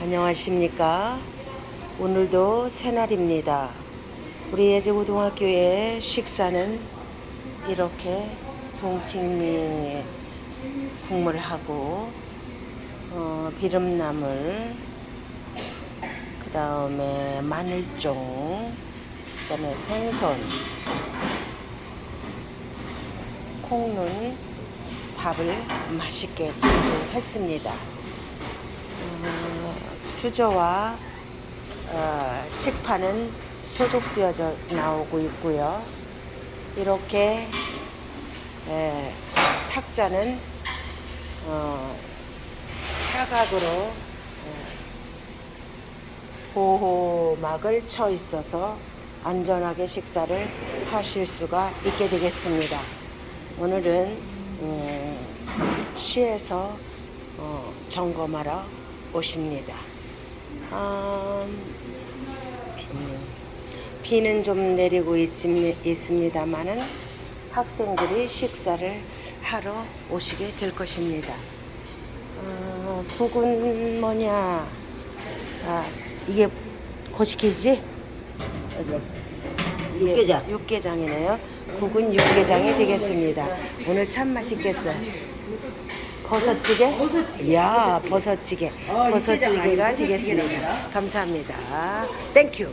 안녕하십니까. 오늘도 새날입니다. 우리 예제고등학교의 식사는 이렇게 동치미 국물하고 어, 비름나물 그 다음에 마늘종 그 다음에 생선 콩눈 밥을 맛있게 준비했습니다. 어, 수저와 어, 식판은 소독되어져 나오고 있고요. 이렇게 에, 탁자는 어, 사각으로 에, 보호막을 쳐 있어서 안전하게 식사를 하실 수가 있게 되겠습니다. 오늘은 음, 시에서 어, 점검하러 오십니다. 아, 음, 비는 좀 내리고 있습니다만은 학생들이 식사를 하러 오시게 될 것입니다. 어, 국은 뭐냐? 아, 이게 고시키지? 육개장. 육개장이네요. 국은 육개장이 되겠습니다. 오늘 참 맛있겠어요. 버섯찌개? 이야, 버섯찌개. 어, 버섯찌개가 육개장 아니고 되겠습니다. 버섯찌개랍니다. 감사합니다. 땡큐.